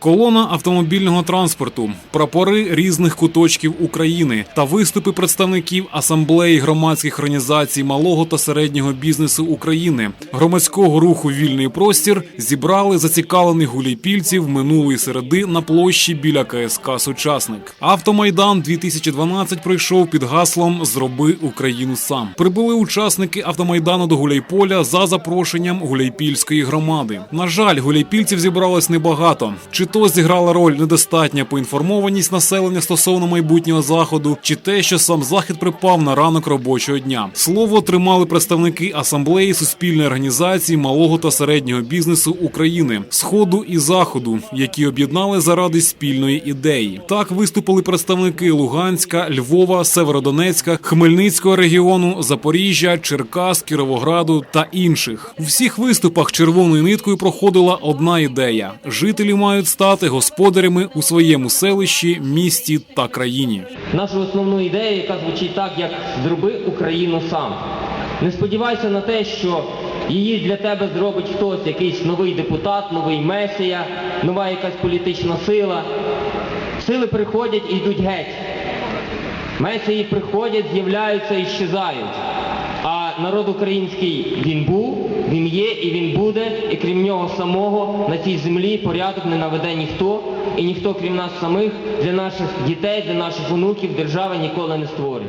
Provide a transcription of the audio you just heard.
Колона автомобільного транспорту, прапори різних куточків України та виступи представників асамблеї громадських організацій малого та середнього бізнесу України, громадського руху Вільний простір зібрали зацікавлених гуляйпільців минулої середи на площі біля КСК Сучасник. Автомайдан 2012 пройшов під гаслом Зроби Україну сам. Прибули учасники автомайдану до Гуляйполя за запрошенням гуляйпільської громади. На жаль, гуляйпільців зібралось небагато. Чи то зіграла роль недостатня поінформованість населення стосовно майбутнього заходу, чи те, що сам захід припав на ранок робочого дня. Слово тримали представники асамблеї суспільної організації малого та середнього бізнесу України, сходу і заходу, які об'єднали заради спільної ідеї. Так виступили представники Луганська, Львова, Северодонецька, Хмельницького регіону, Запоріжжя, Черкас, Кіровограду та інших. У всіх виступах червоною ниткою проходила одна ідея: жителі мають стати господарями у своєму селищі, місті та країні. нашу основну ідею, яка звучить так, як зроби Україну сам. Не сподівайся на те, що її для тебе зробить хтось, якийсь новий депутат, новий месія, нова якась політична сила. Сили приходять і йдуть геть. Месії приходять, з'являються і щезають. А народ український він був, він є і він буде, і крім нього самого на цій землі порядок не наведе ніхто, і ніхто, крім нас самих, для наших дітей, для наших онуків держави ніколи не створить.